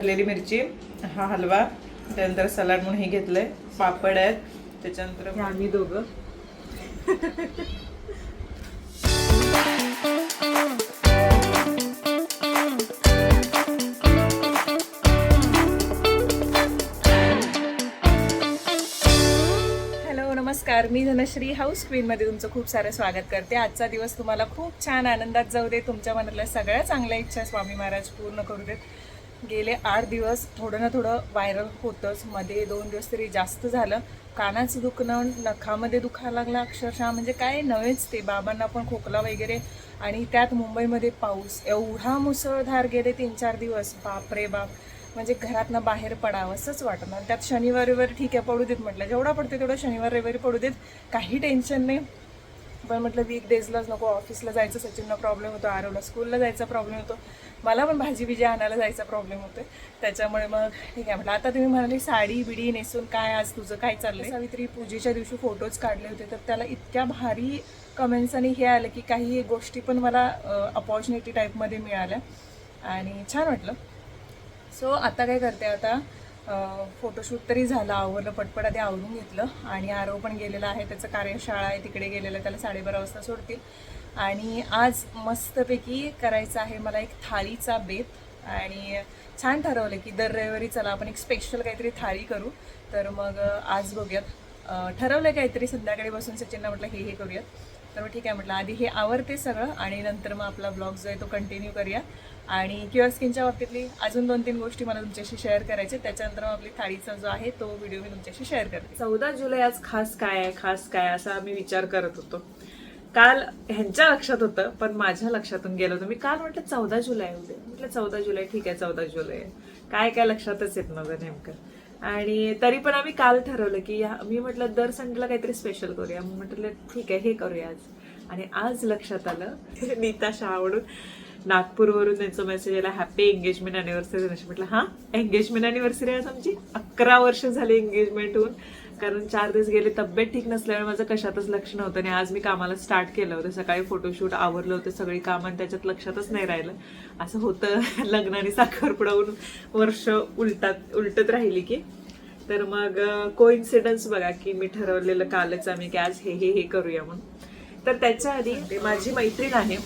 भरलेली मिरची हा हलवा त्यानंतर सलाड म्हणून हे घेतलंय पापड आहेत त्याच्यानंतर आम्ही दोघं. हॅलो नमस्कार. मी धनश्री हाऊस क्वीनमध्ये तुमचं खूप सारं स्वागत करते. आजचा दिवस तुम्हाला खूप छान आनंदात जाऊ दे. तुमच्या मनातल्या सगळ्या चांगल्या इच्छा स्वामी महाराज पूर्ण करू देत. गेले आठ दिवस थोडं ना थोडं व्हायरल होतंच. मध्ये दोन दिवस तरी जास्त झालं. कानाचं दुखणं नखामध्ये दुखायला लागला अक्षरशः. म्हणजे काय नव्हेच ते. बाबांना पण खोकला वगैरे. आणि त्यात मुंबईमध्ये पाऊस. एवढा मुसळधार गेले तीन चार दिवस. बापरे बाप. म्हणजे घरातनं बाहेर पडावं असंच त्यात शनिवार रविवारी ठीक आहे पडू देत म्हटलं. जेवढा पडते तेवढं शनिवार रविवारी पडू देत. काही टेन्शन नाही. पण म्हटलं वीक डेजलाच नको ऑफिसला जायचं सचिनला प्रॉब्लेम होतो आरवला स्कूलला जायचा प्रॉब्लेम होतो. मला पण भाजी बिजी आणायला जायचा प्रॉब्लेम होतो त्याच्यामुळे मग ठीक आहे म्हटलं आता तुम्ही म्हणाली साडी बिडी नेसून काय आज तुझं काय चाललं सावित्री पूजेच्या दिवशी फोटोज काढले होते तर त्याला इतक्या भारी कमेंट्स आणि हे आलं की काही गोष्टी पण मला अपॉर्च्युनिटी टाईपमध्ये मिळाल्या. आणि छान वाटलं. सो आता काय करते आता? फोटोशूट तरी झालं आवरलं पटपट आधी आवरून घेतलं. आणि आरव पण गेलेला आहे त्याचं कार्यशाळा आहे तिकडे गेलेलं आहे त्याला साडेबारा वाजता सोडतील. आणि आज मस्तपैकी करायचं आहे मला एक थाळीचा बेत. आणि छान ठरवलं की दर रविवारी चला आपण एक स्पेशल काहीतरी थाळी करू. तर मग आज बघूयात. ठरवलं काहीतरी संध्याकाळी बसून सचिनला म्हटलं हे हे करूयात. तर मग ठीक आहे म्हटलं आधी हे आवरते सगळं आणि नंतर मग आपला ब्लॉग जो आहे तो कंटिन्यू करूया. आणि क्युअर स्किनच्या बाबतीतली अजून दोन तीन गोष्टी मला तुमच्याशी शेअर करायचे. त्याच्यानंतर मग आपली थाळीचा जो आहे तो व्हिडिओ मी तुमच्याशी शेअर करते. चौदा जुलै आज खास काय आहे खास काय असा आम्ही विचार करत होतो. काल ह्यांच्या लक्षात होतं पण माझ्या लक्षातून गेलं होतं. मी काल म्हटलं चौदा जुलै आहे उद्या. म्हटलं चौदा जुलै ठीक आहे चौदा जुलै काय काय लक्षातच येत नव्हतं नेमकं. आणि तरी पण आम्ही काल ठरवलं की या- मी म्हटलं दर संडेला काहीतरी स्पेशल करूया. मग म्हटलं ठीक आहे हे करूया आज. आणि आज लक्षात आलं नीता शाहवडून नागपूरवरून त्यांचा मेसेज आला हॅपी एंगेजमेंट अनिव्हर्सरी म्हटलं हा एंगेजमेंट अनिव्हर्सरी आहे आमची अकरा वर्ष झाली एंगेजमेंट होऊन. कारण चार दिवस गेले तब्येत ठीक नसल्यामुळे माझं कशातच लक्ष नव्हतं आणि आज मी कामाला स्टार्ट केलं होतं. सकाळी फोटोशूट आवरलं होतं सगळी कामं आणि त्याच्यात लक्षातच नाही राहिलं. असं होतं लग्नाने साखर होऊन वर्ष उलटात उलटत राहिली की. तर मग कोइन्सिडन्स बघा की मी ठरवलेलं कालच आम्ही की आज हे हे हे करूया म्हणून. तर त्याच्या आधी ते माझी मैत्रीण आहे.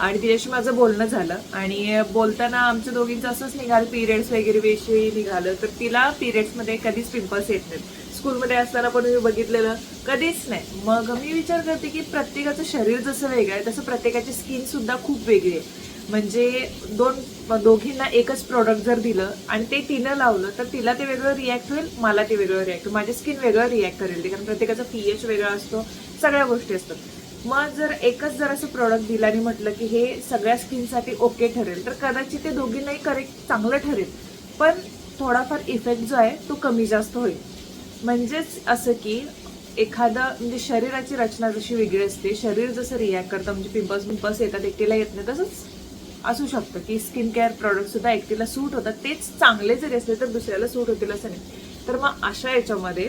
आणि तिच्याशी माझं बोलणं झालं. आणि बोलताना आमच्या दोघींचं असंच निघालं पिरियड्स वगैरे विषयी निघालं. तर तिला पिरियड्समध्ये कधीच पिंपल्स येत नाहीत. स्कूलमध्ये असताना पण मी बघितलेलं कधीच नाही. मग मी विचार करते की प्रत्येकाचं शरीर जसं वेगळं आहे तसं प्रत्येकाची स्किन सुद्धा खूप वेगळी आहे. म्हणजे दोन दोघींना एकच प्रॉडक्ट जर दिलं आणि ते तिनं लावलं तर तिला ते वेगळं रिॲक्ट होईल मला ते वेगळं रिॲक्ट होईल. माझी स्किन वेगळं रिॲक्ट करेल. ते कारण प्रत्येकाचा पीएच वेगळा असतो सगळ्या गोष्टी असतात. मग जर एकच जर असं प्रॉडक्ट दिलं आणि म्हटलं की हे सगळ्या स्किनसाठी ओके ठरेल तर कदाचित ते दोघींनाही करेक्ट चांगलं ठरेल. पण थोडाफार इफेक्ट जो आहे तो कमी जास्त होईल. म्हणजेच असं की एखादं म्हणजे शरीराची रचना जशी वेगळी असते शरीर जसं रिॲक्ट करतं म्हणजे पिंपल्स पिंपल्स येतात एकटीला येत नाही तसंच असू शकतं की स्किन केअर प्रॉडक्टसुद्धा एकटीला सूट होतात तेच चांगले जरी असले तर दुसऱ्याला सूट होतील असं नाही. तर मग अशा याच्यामध्ये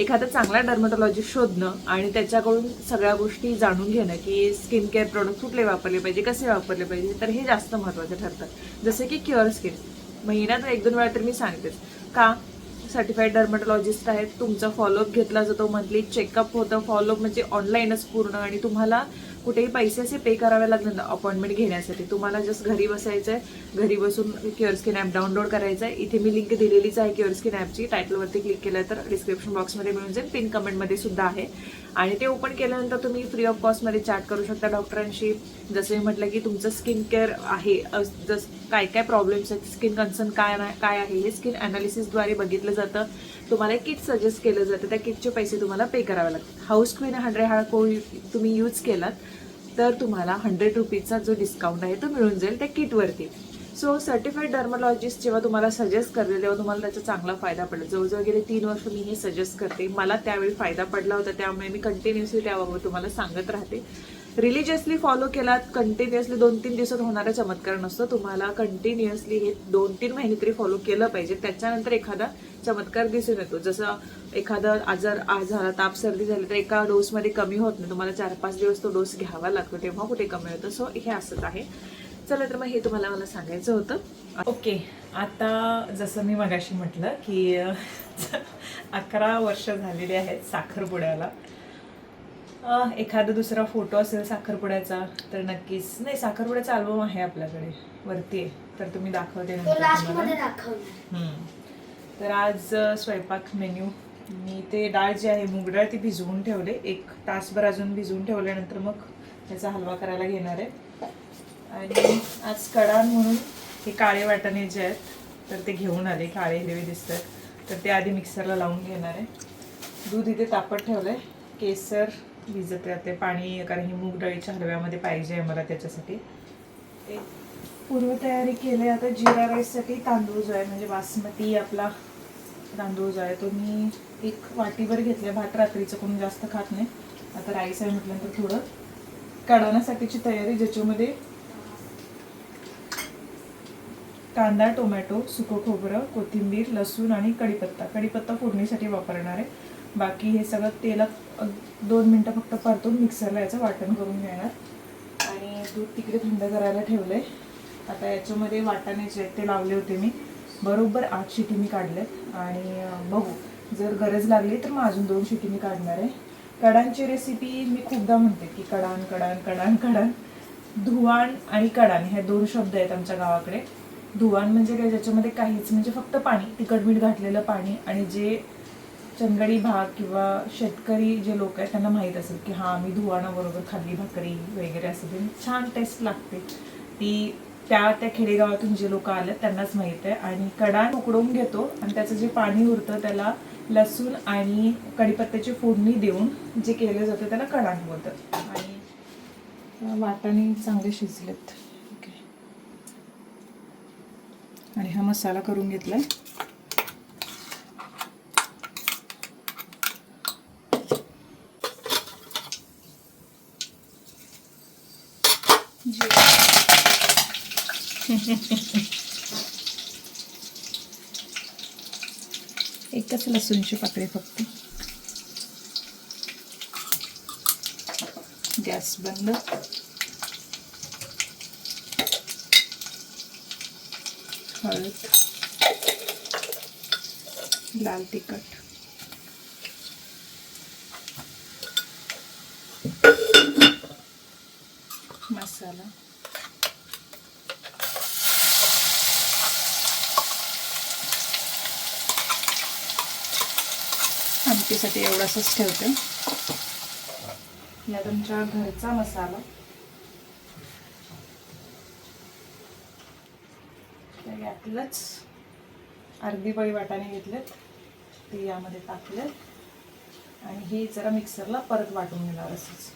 एखादा चांगला डर्मटॉलॉजिस्ट शोधणं आणि त्याच्याकडून सगळ्या गोष्टी जाणून घेणं की स्किन केअर प्रोडक्ट कुठले वापरले पाहिजे कसे वापरले पाहिजे तर हे जास्त महत्त्वाचं ठरतं. जसे की क्युअर स्किन महिन्यात एक दोन वेळा तर मी सांगतेच. का? सर्टिफाईड डर्मटॉलॉजिस्ट आहेत तुमचा फॉलोअप घेतला जातो मंथली चेकअप होतं फॉलोअप म्हणजे ऑनलाईनच पूर्ण आणि तुम्हाला कुठेही पैसे असे पे करावे लागणार ना अपॉइंटमेंट घेण्यासाठी तुम्हाला जस्ट घरी बसायचं आहे घरी बसून क्युअर स्किन ॲप डाउनलोड करायचं आहे इथे मी लिंक दिलेलीच आहे क्युअर स्किन ॲपची टायटलवरती क्लिक केलं तर डिस्क्रिप्शन बॉक्समध्ये मिळून जाईल पिन कमेंटमध्ये सुद्धा आहे. आणि ते ओपन केल्यानंतर तुम्ही फ्री ऑफ कॉस्टमध्ये चॅट करू शकता डॉक्टरांशी जसं मी म्हटलं की तुमचं स्किन केअर आहे जस काय काय प्रॉब्लेम्स आहेत स्किन कन्सर्न काय काय आहे हे स्किन अनालिसिसद्वारे बघितलं जातं. तुम्हाला एक किट सजेस्ट केलं जातं त्या किटचे पैसे तुम्हाला पे करावे लागतात. हाऊस क्वीन हंड्रेड हा कोड तुम्ही यूज केलात तर तुम्हाला हंड्रेड रुपीजचा जो डिस्काउंट आहे तो मिळून जाईल त्या किटवरती सो सर्टिफाईड डर्मोलॉजिस्ट जेव्हा तुम्हाला सजेस्ट करते तेव्हा तुम्हाला त्याचा चांगला फायदा पडेल. जवळजवळ गेले तीन वर्ष मी हे सजेस्ट करते. मला त्यावेळी फायदा पडला होता त्यामुळे मी कंटिन्युअसली त्याबाबत तुम्हाला सांगत राहते. रिलिजियसली फॉलो केलात कंटिन्युअसली दोन तीन दिवसात होणारा चमत्कार नसतो. तुम्हाला कंटिन्युअसली हे दोन तीन महिने तरी फॉलो केलं पाहिजे. त्याच्यानंतर एखादा चमत्कार दिसून येतो. जसं एखादा आजार आज झाला ताप सर्दी झाली तर एका डोसमध्ये कमी होत नाही. तुम्हाला चार पाच दिवस तो डोस घ्यावा लागतो तेव्हा कुठे कमी होतं. सो हे असंच आहे. चला तर मग हे तुम्हाला मला सांगायचं होतं. ओके आता जसं मी मगाशी म्हटलं की अकरा वर्ष झालेली आहेत साखरपुड्याला. एखादा दुसरा फोटो असेल साखरपुड्याचा तर नक्कीच. नाही साखरपुड्याचा अल्बम आहे आपल्याकडे. वरती आहे. तर तुम्ही दाखवते. तर आज स्वयंपाक मेन्यू मी ते डाळ जी आहे मूग डाळ ती भिजवून ठेवले. एक तासभर अजून भिजवून ठेवल्यानंतर मग त्याचा हलवा करायला घेणार आहे. आणि आज कडाण म्हणून हे काळे वाटाणे जे आहेत तर ते घेऊन आले. काळे हिरवे दिसतात. तर ते आधी मिक्सरला लावून घेणार आहे. दूध इथे तापत ठेवलं आहे केसर भिजत राहते पाणी कारण ही मूग डाळीच्या हलव्यामध्ये पाहिजे आहे मला त्याच्यासाठी. एक पूर्वतयारी केली आता जिरा राईससाठी तांदूळ जो आहे म्हणजे बासमती आपला तांदूळ जो आहे तो मी एक वाटीभर घेतला भात रात्रीचं कोणी जास्त खात नाही. आता राईस आहे म्हटल्यानंतर थोडं कडाण्यासाठीची तयारी ज्याच्यामध्ये कांदा टोमॅटो सुकं खोबरं कोथिंबीर लसूण आणि कढीपत्ता. कढीपत्ता फोडणीसाठी वापरणार आहे. बाकी हे सगळं तेलात दोन मिनटं फक्त परतून मिक्सरला याचं वाटण करून घेणार. आणि दूध तिकडे थंड करायला ठेवलं आहे आता याच्यामध्ये वाटाणे जे ते लावले होते मी. बरोबर आठ शिटी मी काढल्यात. आणि बघू जर गरज लागली तर मग अजून दोन शिटी मी काढणार आहे. कडांची रेसिपी मी खूपदा म्हणते की कडाण कडाण कडाण कडाण. धुवाण आणि कडाण हे दोन शब्द आहेत आमच्या गावाकडे. धुवाण म्हणजे काय? ज्याच्यामध्ये काहीच म्हणजे फक्त पाणी तिखट मीठ घातलेलं पाणी आणि जे चंदगडी भाग किंवा शेतकरी जे लोक आहेत त्यांना माहीत असेल की हां आम्ही धुवाणाबरोबर खाल्ली भाकरी वगैरे असं ते छान टेस्ट लागते. ती त्या त्या खेडेगावातून जे लोक आले त्यांनाच माहीत आहे. आणि कडाण उकडवून घेतो आणि त्याचं जे पाणी उरतं त्याला लसूण आणि कढीपत्त्याची फोडणी देऊन जे केलं जातं त्याला कडाण बोलतात. आणि वाटाणे चांगले शिजलेत. ओके. आणि हा मसाला करून घेतलाय. एकच लसूणची पाकळी फक्त. गॅस बंद. हळद. लाल तिखट मसाला आमटीसाठी एवढासाच ठेवते. या तुमच्या घरचा मसाला. तर यातलंच अर्धी पळी वाटाणे घेतलेत. ते यामध्ये टाकले आणि हे जरा मिक्सरला परत वाटून घेणार असंच.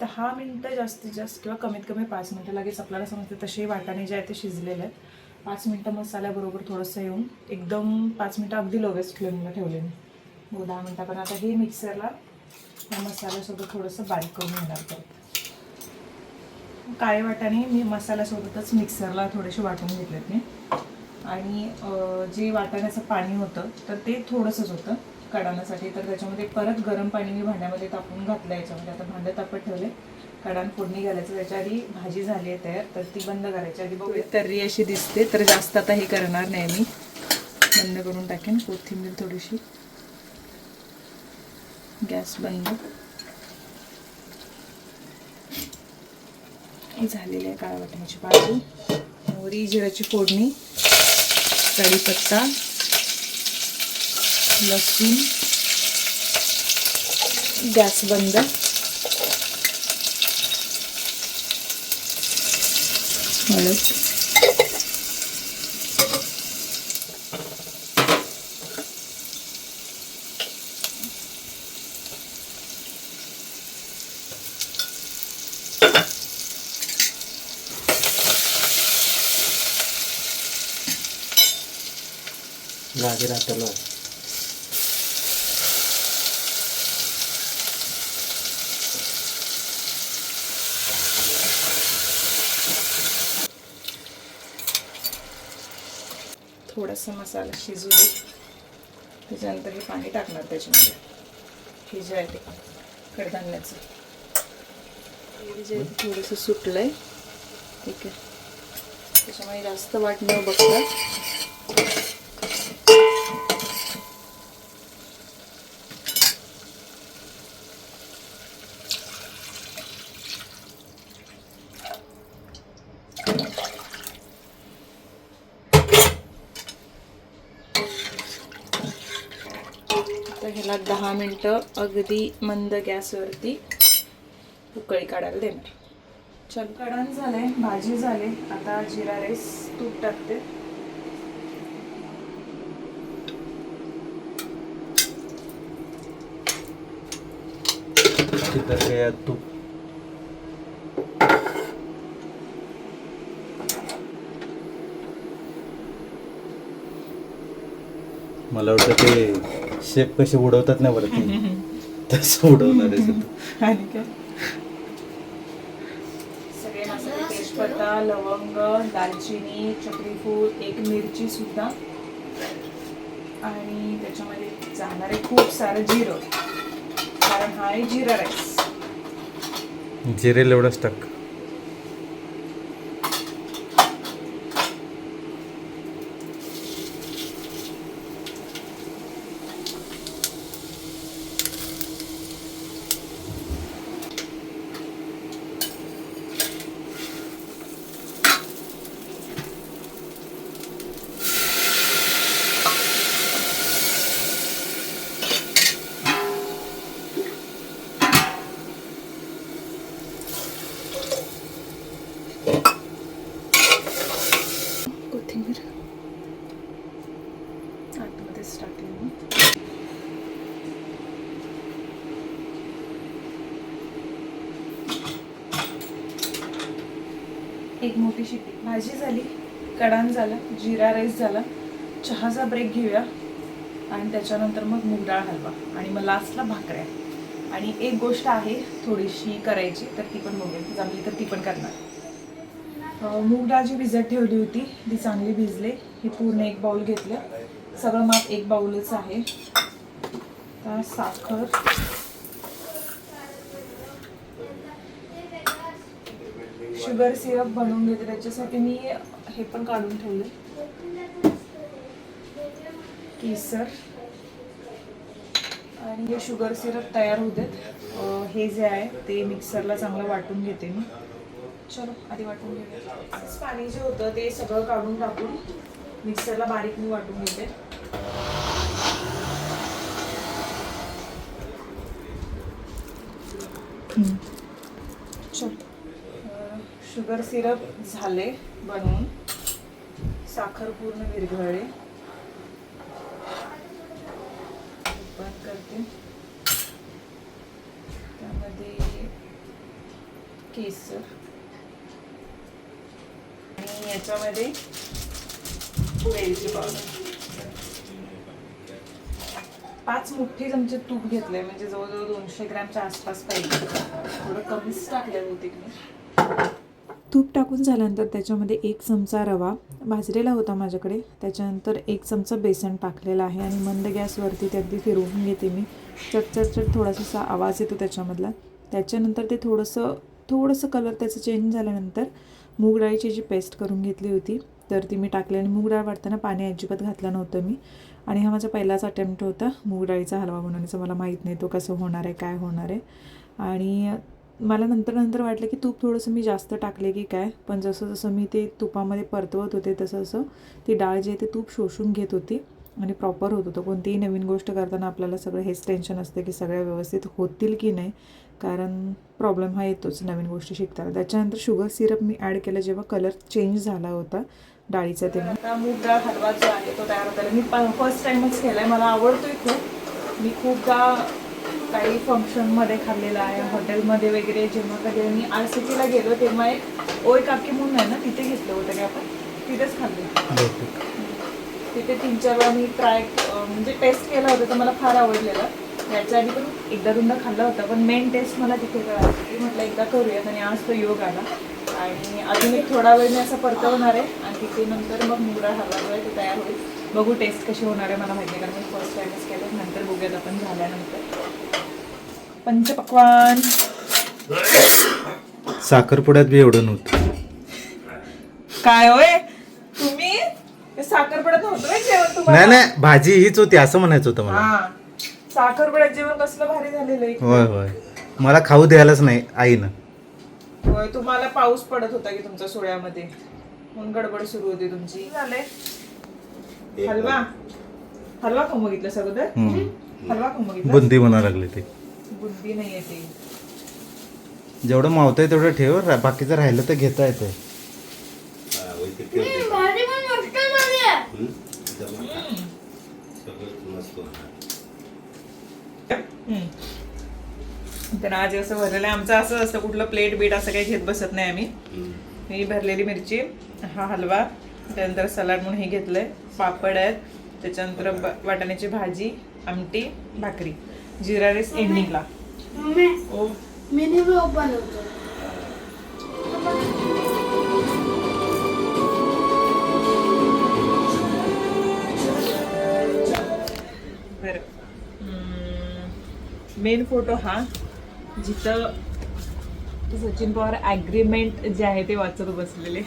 दहा मिनटं जास्तीत जास्त किंवा कमीत कमी पाच मिनटं लगेच आपल्याला समजते तसे वाटाणे जे आहे ते शिजलेले आहेत. पाच मिनटं मसाल्याबरोबर थोडंसं येऊन एकदम पाच मिनटं अगदी लोवेस्ट फ्लेमला ठेवले मी हो दहा मिनटं पण आता हे मिक्सरला या मसाल्यासोबत थोडंसं बारीक करून घेणार परत काळे वाटाणे मी मसाल्यासोबतच मिक्सरला थोडेसे वाटून घेतलेत मी. आणि जे वाटाण्याचं पाणी होतं तर ते थोडंसंच होतं. कडाण्यासाठी तर त्याच्यामध्ये परत गरम पाणी मी भांड्यामध्ये तापून घातलं याच्यामध्ये. आता भांडं तापत ठेवले. कडाण फोडणी घालायचं. त्याच्या आधी भाजी झाली आहे तयार तर ती बंद करायची. आधी बघूया. तर्री अशी दिसते तर जास्त आता हे करणार नाही मी. बंद करून टाकेन. कोथिंबीर थोडीशी. गॅस बंद. झालेली आहे काळ वाटण्याची भाजी. मोहरी जिऱ्याची फोडणी कढीपत्ता लसूण गॅस बंद. हळद. गाडी राहतलो थोडासा मसाला शिजू दे. त्याच्यानंतर हे पाणी टाकणार त्याच्यामध्ये. हे जे आहे ते कडधान्याचं. हे जे आहे ते थोडंसं सुटलं आहे ठीक आहे. त्याच्यामुळे जास्त वाट न बघता ह्याला दहा मिनटं अगदी मंद गॅसवरती उकळी काढायला देणार. चल कढण झालंय भाजी झाले. आता जिरा राईस तूप टाकते. तूप मला वाटतं ते शेप कसे उडवतात ना वरती तसं उडवणार आहे तू आणि काय? सगळे मसाले तेजपत्ता लवंग दालचिनी चक्रीफूल एक मिरची सुद्धा. आणि त्याच्यामध्ये जाणारे खूप सारं जिरं. कारण हा आहे जिरा राईस. जिरेल एवढंच टाक कोथिंबीर आतमध्येच टाकली मी एक मोठी शिटी भाजी झाली कडान झालं जिरा राईस झाला. चहाचा ब्रेक घेऊया. आणि त्याच्यानंतर मग मूग डाळ हलवा. आणि मग लास्टला भाकऱ्या. आणि एक गोष्ट आहे थोडीशी करायची तर ती पण बघेल जमली तर ती पण करणार. मूग डाळ जी भिजत ठेवली होती ती चांगली भिजले. ही पूर्ण एक बाऊल घेतलं. सगळं माप एक बाऊलच आहे. तर साखर. शुगर सिरप बनवून घेते त्याच्यासाठी मी हे पण काढून ठेवले केसर. आणि हे शुगर सिरप तयार होऊ देत. हे जे आहे ते मिक्सरला चांगलं वाटून घेते मी. चलो आधी वाटून घेते पाणी जे होतं ते सगळं काढून टाकून मिक्सरला बारीक मी वाटून घेते. चल शुगर सिरप झाले बनवून. साखर पूर्ण विरघळले. बंद करते. त्यामध्ये केसर. आणि याच्यामध्ये वेलची पावडर. पाच मोठे चमचे तूप घेतले म्हणजे जवळजवळ दोनशे ग्रॅमच्या आसपास पाहिजे. थोडं कमीच टाकले बहुतेक मी. तूप टाकून झाल्यानंतर त्याच्यामध्ये एक चमचा रवा भाजलेला होता माझ्याकडे. त्याच्यानंतर एक चमचा बेसन टाकलेला आहे आणि मंद गॅसवरती ते अगदी फिरवून घेते मी. चट चट चट थोडासा असा आवाज येतो त्याच्यामधला. त्याच्यानंतर ते थोडंसं थोडंसं कलर त्याचं चेंज झाल्यानंतर मूग डाळीची जी पेस्ट करून घेतली होती तर ती मी टाकली आणि मूग डाळ वाटताना पाणी अजिबात घातलं नव्हतं मी. आणि हा माझा पहिलाच अटेम्प्ट होता मूग डाळीचा हलवा बनवण्याचा. मला माहीत नाही तो कसं होणार आहे काय होणार आहे. आणि मला नंतर नंतर वाटलं की तूप थोडंसं मी जास्त टाकले की काय? पण जसं जसं मी ते तुपामध्ये परतवत होते तसं तसं ती डाळ जी आहे ते तूप शोषून घेत होती आणि प्रॉपर होत होतं. कोणतीही नवीन गोष्ट करताना आपल्याला सगळं हेच टेन्शन असतं की सगळ्या व्यवस्थित होतील की नाही? कारण प्रॉब्लेम हा येतोच नवीन गोष्टी शिकताना. त्याच्यानंतर शुगर सिरप मी ॲड केलं जेव्हा कलर चेंज झाला होता डाळीचा तेव्हा. आता मूग डाळ हलवा जो आहे तो तयार होता मी फर्स्ट टाइमच आहे मला आवडतोय खूप. मी खूपदा काही फंक्शनमध्ये खाल्लेला आहे हॉटेलमध्ये वगैरे जेव्हा कधी मी आर सी टीला गेलो तेव्हा एक ओय काकी म्हणून आहे ना तिथे घेतलं होतं का आपण तिथेच खाल्लं. तिथे तीन चार वेळा मी ट्राय म्हणजे टेस्ट केलं होतं तर मला फार आवडलेलं. याच्या आधी पण एकदा दोनदा खाल्लं होतं पण मेन टेस्ट मला तिथे कळाली. की म्हटलं एकदा करूयात. आणि आज तो योग आला. आणि अजून एक थोडा वेळ मी असं परतवणार आहे. आणि की ते नंतर मग जो आहे तो तयार होईल. बघू टेस्ट कशी होणार आहे मला माहिती नाही कारण मी फर्स्ट टाइमच केलं. नंतर बघूयात आपण झाल्यानंतर. पंचपक्वान. साखरपुड्यात बी एवढं नव्हतं. काय होय? तुम्ही? ते साखरपुड्यात नव्हतं जेवण नाही तुम्हाला? नाही भाजी हीच होती असं म्हणायचं होतं मला. हा. साखरपुड्यात जेवण कसलं भारी झालेलं आहे. होय होय. मला खाऊ द्यायलाच नाही आईनं. होय तुम्हाला पाऊस पडत होता की तुमच्या सोहळ्यामध्ये? म्हणून गडबड सुरू होती तुमची. झालंय. हलवा? हलवा खाऊ बघितलं सगळं. हलवा खाऊ बघितलं बुंदी म्हणा लागले ते. बुद्धी नाहीये ती. जेवढं मावतंय तेवढं ठेव बाकीचं राहिलं तर घेता झाली तर आज असं भरलेलं आहे. आमचं असं असतं कुठलं प्लेट बीट असं काही घेत बसत नाही आम्ही. ही भरलेली मिरची हा हलवा त्यानंतर सलाड म्हणून हे घेतलंय पापड आहेत. त्याच्यानंतर ब- वाटाण्याची भाजी आमटी भाकरी. जिरा राईस एंडिंगला मम्मी ओ. मेन फोटो हा. जिथं सचिन पवार ॲग्रीमेंट जे आहे ते वाचत बसलेले.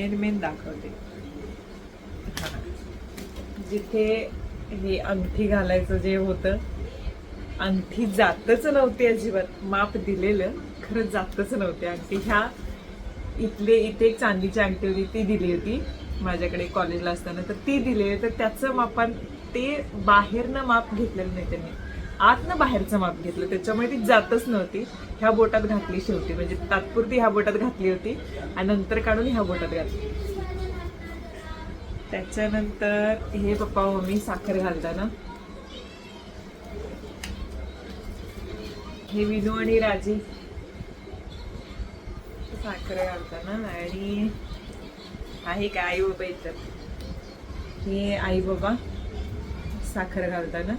मेन मेन दाखवते. जिथे हे अंगठी घालायचं जे होतं अंगठी जातच नव्हती अजिबात. माप दिलेलं खरं जातच नव्हते. अंगठी ह्या इथले इथे एक चांदीची अंगठी होती ती दिली होती माझ्याकडे कॉलेजला असताना. तर ती दिली तर त्याचं मापान ते बाहेरनं माप घेतलेलं नाही त्यांनी. आतनं बाहेरचं माप घेतलं. त्याच्यामुळे ती जातच नव्हती. ह्या बोटात घातली शेवटी. म्हणजे तात्पुरती ह्या बोटात घातली होती आणि नंतर काढून ह्या बोटात घातली. त्याच्यानंतर हे पप्पा मम्मी साखर घालताना. हे विनू आणि राजी साखर घालताना आणि आहे का आई बाबा इतर हे आई बाबा साखर घालताना.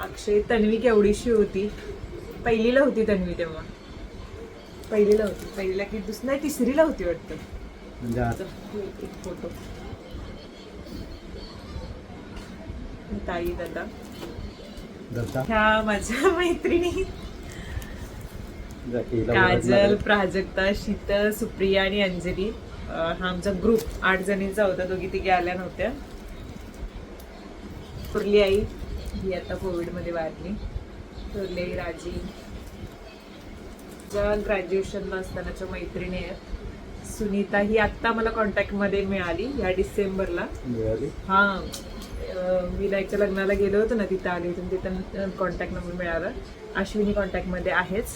अक्षय तन्वी केवढीशी होती. पहिलीला होती तन्वी तेव्हा. पहिलीला होती. पहिलीला की दुस नाही तिसरीला होती वाटतं. म्हणजे एक फोटो ताई दादा. ह्या माझ्या मैत्रिणी. काजल प्राजक्ता शीतल सुप्रिया आणि अंजली. हा आमचा ग्रुप आठ जणींचा होता दोघी तिघी आल्या नव्हत्या. थोरली आई ही आता कोविडमध्ये वारली. थोरली आई राजी. ज्या ग्रॅज्युएशनला असतानाच्या मैत्रिणी आहेत. सुनीता ही आत्ता मला कॉन्टॅक्टमध्ये मिळाली या डिसेंबरला. हा. अं, विनायकच्या लग्नाला गेलो होतो ना तिथं आली होती तिथं कॉन्टॅक्ट नंबर मिळाला. अश्विनी कॉन्टॅक्टमध्ये आहेच.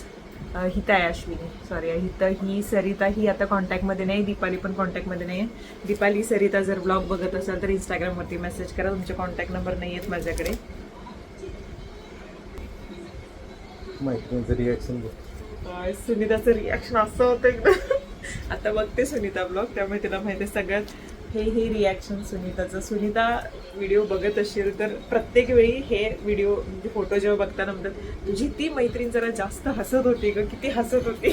हिता आहे अश्विनी. सॉरी हिता ही सरिता ही आता कॉन्टॅक्टमध्ये नाही दीपाली पण कॉन्टॅक्टमध्ये नाही आहे दीपाली सरिता जर ब्लॉग बघत असाल तर इंस्टाग्रामवरती मेसेज करा. तुमचे कॉन्टॅक्ट नंबर नाही आहेत माझ्याकडे. रिॲक्शन सुनीताचं रिॲक्शन असं होतं एकदम. आता बघते सुनीता ब्लॉग त्यामुळे तिला माहिती आहे सगळ्यात. हे हे रिॲक्शन सुनीताचं. सुनीता व्हिडिओ बघत असेल तर प्रत्येक वेळी हे व्हिडिओ म्हणजे फोटो जेव्हा बघताना म्हणतात तुझी ती मैत्रीण जरा जास्त हसत होती ग किती हसत होती.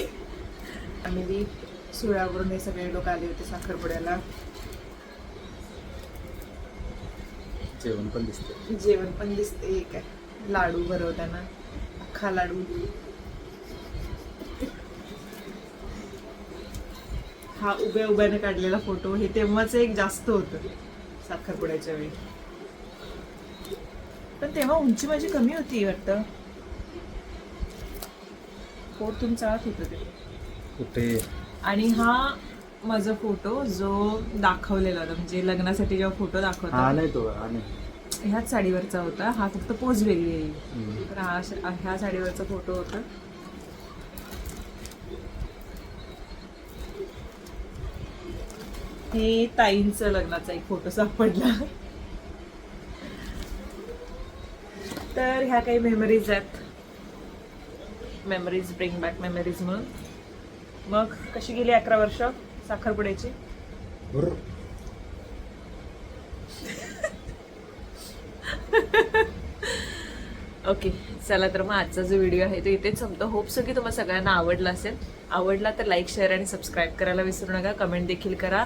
आम्ही ती सुळ्यावरून हे सगळे लोक आले होते साखरपुड्याला. जेवण पण दिसते जेवण पण दिसते काय लाडू भरवताना. अख्खा लाडू. हा उभ्या उभ्याने काढलेला फोटो हे तेव्हाच एक जास्त होतं साखरपुड्याच्या वेळी. पण तेव्हा उंची माझी कमी होती वाटतं. पोट तुमचा आत होतं ते. कुठे? आणि हा माझा फोटो जो दाखवलेला होता म्हणजे लग्नासाठी जेव्हा फोटो हा दाखवता नाही तो हा नाही. ह्याच साडीवरचा होता. हा फक्त पोच वेगळी आहे. हम्म. तर हा ह्या साडीवरचा फोटो होता. हे ताईंचं लग्नाचा एक फोटो सापडला. तर ह्या काही मेमरीज आहेत. मेमरीज ब्रिंग बॅक मेमरीज म्हणून. मग कशी गेली अकरा वर्ष साखरपुड्याची? ओके चला तर मग आजचा जो व्हिडिओ आहे तो इथेच संपतो. होप सो की तुम्हाला सगळ्यांना आवडला असेल. आवडला तर लाईक शेअर आणि सबस्क्राईब करायला विसरू नका. कमेंट देखील करा.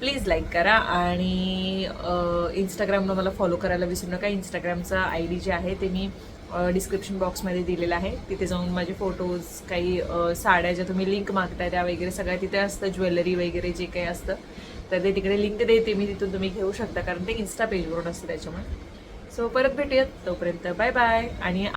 प्लीज लाईक करा आणि इंस्टाग्रामला मला फॉलो करायला विसरू नका. इंस्टाग्रामचा आय डी जे आहे ते मी डिस्क्रिप्शन बॉक्समध्ये दिलेलं आहे. तिथे जाऊन माझे फोटोज काही साड्या ज्या तुम्ही लिंक मागताय त्या वगैरे सगळ्या तिथे असतं. ज्वेलरी वगैरे जे काही असतं तर ते तिकडे लिंक देते मी. तिथून तुम्ही घेऊ शकता कारण ते इन्स्टा पेजवरून असतं त्याच्यामुळे. सो परत भेटूयात तोपर्यंत. बाय बाय आणि